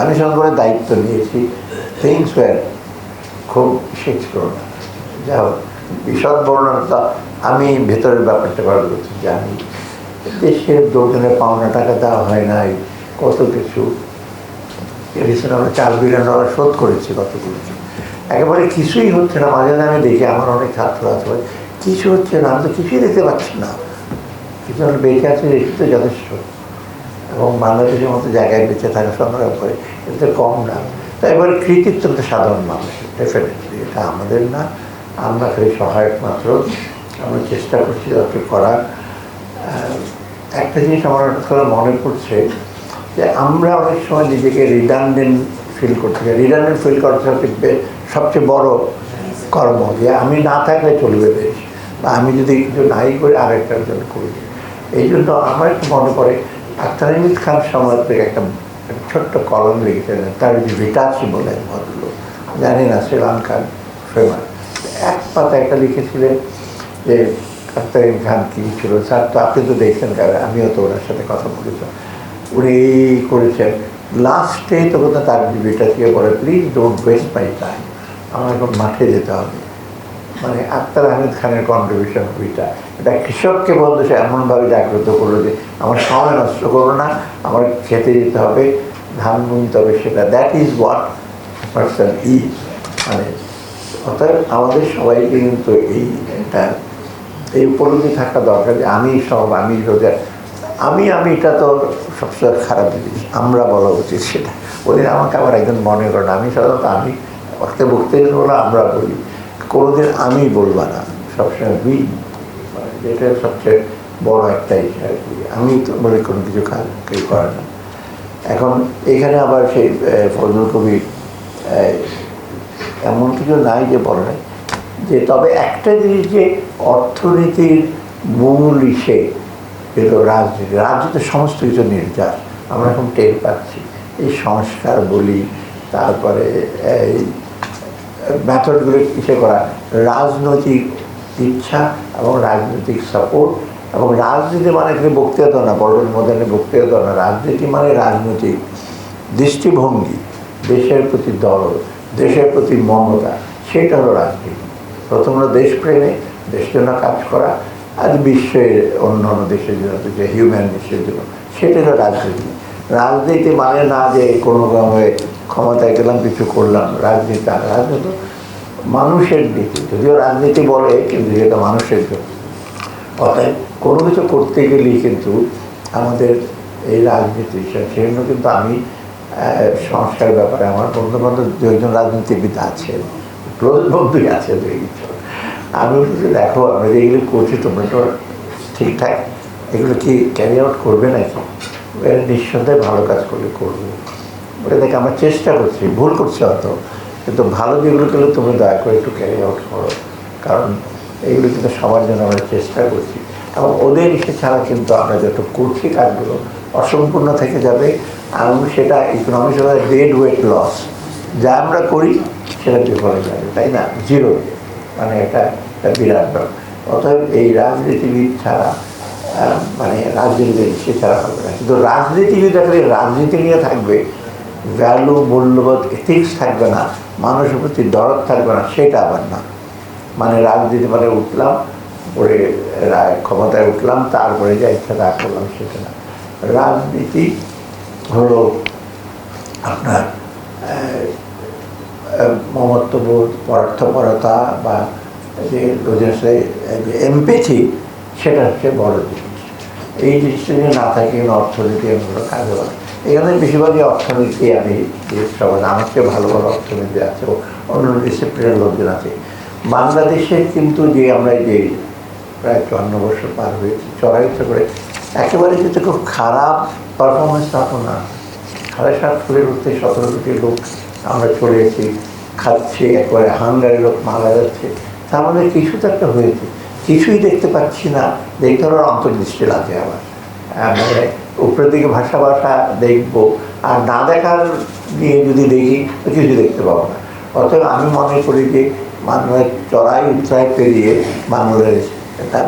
আমি করে দায়িত্ব নিয়েছি। থিংস ওয়ার খুব শেষকর। না যা হোক, বিশদ বর্ণনাটা আমি ভেতরের ব্যাপারটা বার করছি জানি। দেশের দোকানে পাওনা টাকা দেওয়া হয় নাই, কত কিছু। রিসেন্ট আমরা চার বিলিয়ন ডলার শোধ করেছি কতগুলো। একেবারে কিছুই হচ্ছে না, মাঝে আমি দেখি আমার অনেক ছাত্র আছে কিছু হচ্ছে না, আমি তো কিছুই দেখতে পাচ্ছি না। কিছু আমরা বেঁচে আছি এটি তো যথেষ্ট। এবং বাংলাদেশের মতো জায়গায় বেঁচে থাকা সংগ্রাম করে, এতে কম না। তো এবারে কৃতিত্ব তো সাধারণ মানুষের ডেফিনেটলি এটা আমাদের না। আমরা খালি সহায়ক মাত্র। আমরা চেষ্টা করছি যত করার একটা জিনিস আমার করে মনে পড়ছে যে আমরা অনেক সময় নিজেকে রিডান্ডেন্ট ফিল করতে চাই। রিডান্ডেন্ট ফিল করতে হচ্ছে বে- সবচেয়ে বড় কর্ম যে আমি না থাকলে চলবে বেশ। বা আমি যদি কিছু নাই করে আরেকটার জন্য করি। এই জন্য আমার একটু মনে পড়ে আক্তার আহমেদ খান থেকে একটা ছোট্ট কলম লিখেছিলেন তার ভিটাসি বলে ভদ্রলোক, জানি না, শ্রীলঙ্কার ফেমাস। এক পাতা একটা লিখেছিলেন যে আক্তার খান কী ছিল? স্যার, তো আপনি তো দেখছেন কারণ আমিও তো ওনার সাথে কথা বলেছি। উনি করেছেন, লাস্টে তো বোধ তার বিবিটা থেকে বলে, please don't waste my time, আমার এখন মাঠে যেতে হবে। মানে আক্তার আহমেদ খানের কন্ট্রিবিউশন বইটা এটা কৃষককে বলতে সে এমনভাবে জাগ্রত করল যে, আমার সময় নষ্ট করো না, আমার খেতে যেতে হবে, ধান বুনতে হবে সেটা। That is what person is মানে অর্থাৎ আমাদের সবাইকে কিন্তু এই, এটা, এই উপলব্ধি থাকা দরকার যে, আমি সব, আমি রোজা আমি আমি এটা তো সবসময় খারাপ জিনিস, আমরা বলা উচিত সেটা। ওদের আমাকে আবার একজন মনে করেন আমি সাধারণত আমি অর্থে বক্তে বলে, আমরা বলি। কোনোদিন আমি বলবা না, সবসময় মানে যেটা সবচেয়ে বড় একটা আর কি। আমি তো বলে কোনো কিছু কাজ কেউ করে না। এখন এখানে আবার সেই ফজল কবি এমন কিছু নাই যে বলে নাই। যে তবে একটা জিনিস যে অর্থনীতির মূল ইসে এলো রাজনীতি রাজনীতি সমস্ত কিছু নির্যাস। আমরা এখন টের পাচ্ছি। এই সংস্কার বলি, তারপরে এই মেথডগুলো ইসে করা। রাজনৈতিক ইচ্ছা এবং রাজনৈতিক সাপোর্ট এবং রাজনীতি মানে এখানে বক্তৃতা না বড় মধ্যে বক্তৃতা না। রাজনীতি মানে রাজনৈতিক দৃষ্টিভঙ্গি, দেশের প্রতি দরদ দেশের প্রতি মমতা, সেটা হলো রাজনীতি। প্রথম হলো দেশপ্রেমে, দেশের জন্য কাজ করা, আর বিশ্বের অন্য অন্য দেশের জন্য হিউম্যান দেশের জন্য সেটা হলো রাজনীতি। রাজনীতি মানে না যে কোনো ভাবে ক্ষমতায় গেলাম, কিছু করলাম। রাজনীতি রাজনীতি মানুষের নীতি। যদিও রাজনীতি বলে, কিন্তু যেটা মানুষের জন্য অতএব কোনো কিছু করতে গেলেই কিন্তু আমাদের এই রাজনীতি সেজন্য কিন্তু আমি সংস্কার ব্যাপারে আমার বন্ধু বান্ধব দু একজন রাজনীতিবিদ আছে ক্লোজ আছে আমি বলছি, দেখো, আমরা যে এগুলো করছি, তোমরা তো ঠিকঠাক। এগুলো কি ক্যারি আউট করবে নাকি? নিঃসন্দেহে ভালো কাজ করলে করব। বলে দেখে আমরা চেষ্টা করছি, ভুল করছি হয়তো। কিন্তু ভালো যেগুলো করলে তুমি দয়া করে একটু ক্যারি আউট করো। কারণ এইগুলো কিন্তু সবার জন্য আমরা চেষ্টা করছি। এবং ওদের ইসে ছাড়া কিন্তু আমরা যত করছি কাজগুলো, অসম্পূর্ণ থেকে যাবে। এবং সেটা ইকোনমিক্স ডেড ওয়েট লস যা আমরা করি, সেটা বিফলে যাবে, তাই না? জিরো মানে এটা একটা বিরাট অতএব এই রাজনীতিবিদ ছাড়া মানে সে ছাড়া হবে না। কিন্তু রাজনীতিবিদ আসলে রাজনীতি নিয়ে থাকবে ভ্যালু মূল্যবোধ এথিক্স থাকবে না, মানুষের প্রতি দরদ থাকবে না, সেটা আবার না। মানে রাজনীতি মানে উঠলাম পরে ক্ষমতায় উঠলাম, তারপরে যা ইচ্ছা তা করলাম, সেটা না। রাজনীতি হলো আপনার মমত্ববোধ, পরার্থপরতা বা যে এমপেথি সেটা হচ্ছে বড় জিনিস এই জিনিসটা যদি না থাকে অর্থনীতি এগুলো কাজে লাগে এখানে বেশিরভাগই অর্থনীতি আমি সবাই আমার চেয়ে ভালো ভালো অর্থনীতি আছে অন্য ডিসিপ্লিনের লোকজন আছে। বাংলাদেশে কিন্তু যে আমরা যে প্রায় চুয়ান্ন বছর পার হয়েছি চড়াইতে করে, একেবারে যেটা খুব খারাপ পারফরমেন্স তো না। সাড়ে সাত কোটির উঠতে সতেরো কোটি লোক আমরা চলে এসেছি, খাচ্ছি, একবারে হাঙ্গারে লোক মারা যাচ্ছে। তার মধ্যে কিছু তো একটা হয়েছে। কিছুই দেখতে পাচ্ছি না। দেখতে হলো অন্তর্দৃষ্টি লাগে আমার। মানে উপরের দিকে ভাষা ভাষা দেখব। আর না দেখার নিয়ে যদি দেখি কিছু দেখতে পাবো না। অতএব আমি মনে করি যে, মানুষের চড়াই উৎসাহ পেরিয়ে বাংলাদেশ এটা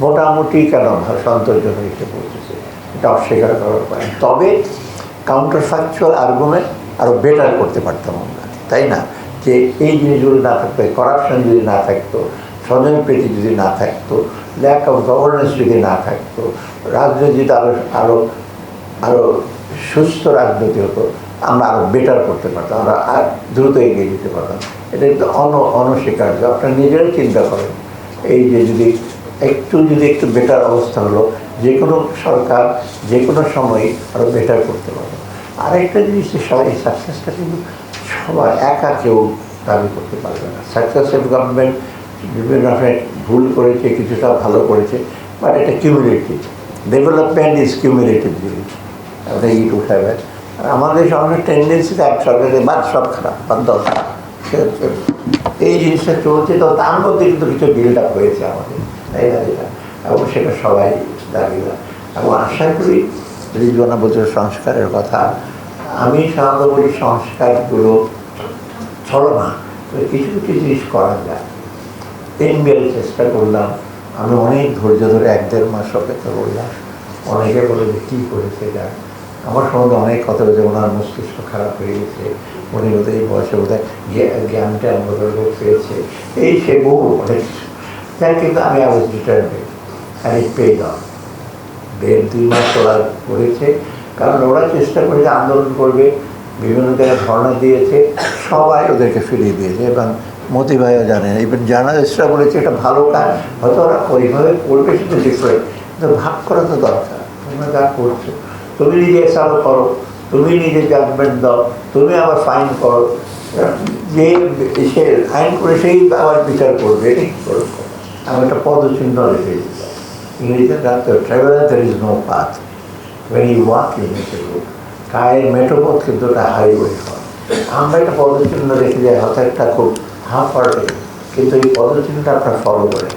মোটামুটি কেন সন্তোষজনক এসে পৌঁছেছে এটা অস্বীকার করার পারে তবে কাউন্টার ফ্যাকচুয়াল আর্গুমেন্ট আরও বেটার করতে পারতাম আমরা। তাই না? যে এই জিনিসগুলো না থাকতো করাপশন যদি না থাকতো স্বজন প্রীতি যদি না থাকতো ল্যাক অফ গভর্নেন্স যদি না থাকতো রাজনীতি যদি আরও আরও আরও সুস্থ রাজনীতি হতো, আমরা আরও বেটার করতে পারতাম, আমরা আর দ্রুত এগিয়ে যেতে পারতাম। এটা কিন্তু অন, অনস্বীকার্য। আপনারা নিজেরাই চিন্তা করেন, এই যে যদি একটু যদি একটু বেটার অবস্থা হলো যে কোনো সরকার যে কোনো সময় আরও বেটার করতে পারবে। আরেকটা জিনিস যে সবাই সাকসেসটা কিন্তু সবাই একা কেউ দাবি করতে পারবে না। সাকসেসফুল গভর্নমেন্ট বিভিন্ন ভুল করেছে, কিছুটা ভালো করেছে বাট এটা কিউমুলেটিভ ডেভেলপমেন্ট ইজ কিউমুলেটিভ জিনিস আমরা ইট উঠাবে আর আমাদের সঙ্গে টেন্ডেন্সি এক সরকারের বাদ সব খারাপ, বাদ দরকার এই জিনিসটা চলছে তো, তার মধ্যে কিন্তু কিছু বিল্ড আপ হয়েছে আমাদের, তাই না যেটা এবং সেটা সবাই দাঁড়িয়ে এবং আশা করি রিজবানা বছর সংস্কারের কথা, আমি সাধারণত বলি সংস্কারগুলো ছড়ো না কিছু কিছু জিনিস করা যায়। তিন বিয়ের চেষ্টা করলাম। আমি অনেক ধৈর্য ধরে এক দেড় মাস অপেক্ষা করলাম। অনেকে বলে যে, কী করেছে এটা? আমার সম্বন্ধে অনেক কথা বলছে ওনার মস্তিষ্ক খারাপ হয়ে গেছে। উনি বোধহয় এই বয়সে বোধহয় জ্ঞা- জ্ঞানটা আমাদের পেয়েছে এই সে বহু অনেক তাই কিন্তু আমি আবার ডিটারমেন্ট এই পেয়ে দাও দেড় দুই মাস ওরা করেছে। কারণ ওরা চেষ্টা করেছে, আন্দোলন করবে, বিভিন্ন জায়গায় ধর্ণা দিয়েছে, সবাই ওদেরকে ফিরিয়ে দিয়েছে এবং মতি ভাইও জানেন ইভেন জার্নালিস্টরা বলেছে, এটা ভালো কাজ। হয়তো ওরা ওইভাবে করবে সেটা ডিফারেন্ট কিন্তু ভাগ করা তো দরকার। তোমরা যা করছ। তুমি নিজে এসারও করো। তুমি নিজে জাজমেন্ট দাও। তুমি আবার ফাইন করো। যে সে আইন করে, সেই আবার বিচার করবে। আমি একটা পদচিহ্ন রেখে ইংরেজিতে রাখতে travel there is no path when you walk a কায়ের মেটোপথ কিন্তু একটা হাইওয়ে হয়। আমরা একটা পদচিহ্ন রেখে যাই হয়তো একটা খুব হাফ হার্টে কিন্তু এই পদচিহ্নটা আপনার ফলো করে।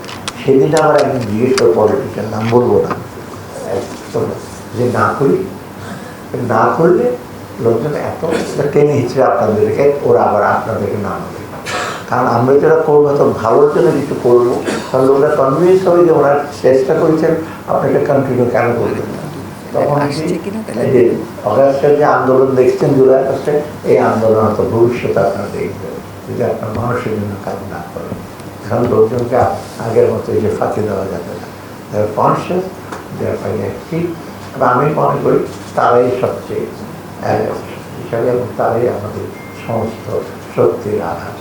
সেদিন আমার একজন জিজ্ঞেস করে পলিটিক্যাল নাম বলব না। একদম। যে না করি না করলে লোকজন এত টেনে হিসেবে আপনাদেরকে ওরা আবার আপনাদেরকে না নেবে কারণ আমরা যেটা করব তো ভালোর জন্য কিছু করব তাহলে ওরা কনভিন্স হবে যে ওরা চেষ্টা করেছেন আপনাকে কন্টিনিউ কেন করবেন না? তখন? যে অগাস্টের যে আন্দোলন দেখছেন জুলাই আগস্টে এই আন্দোলন হয়তো ভবিষ্যতে আপনারা দেখবেন। যদি আপনার মানুষের জন্য কাজ না করেন। কারণ লোকজনকে আগের মতো যে ফাঁকি দেওয়া যাবে না। কনসিয়াস দেয়ার ফাইন ঠিক এবং আমি মনে করি তারাই সবচেয়ে হিসাবে এবং তারাই আমাদের সমস্ত শক্তির আধার।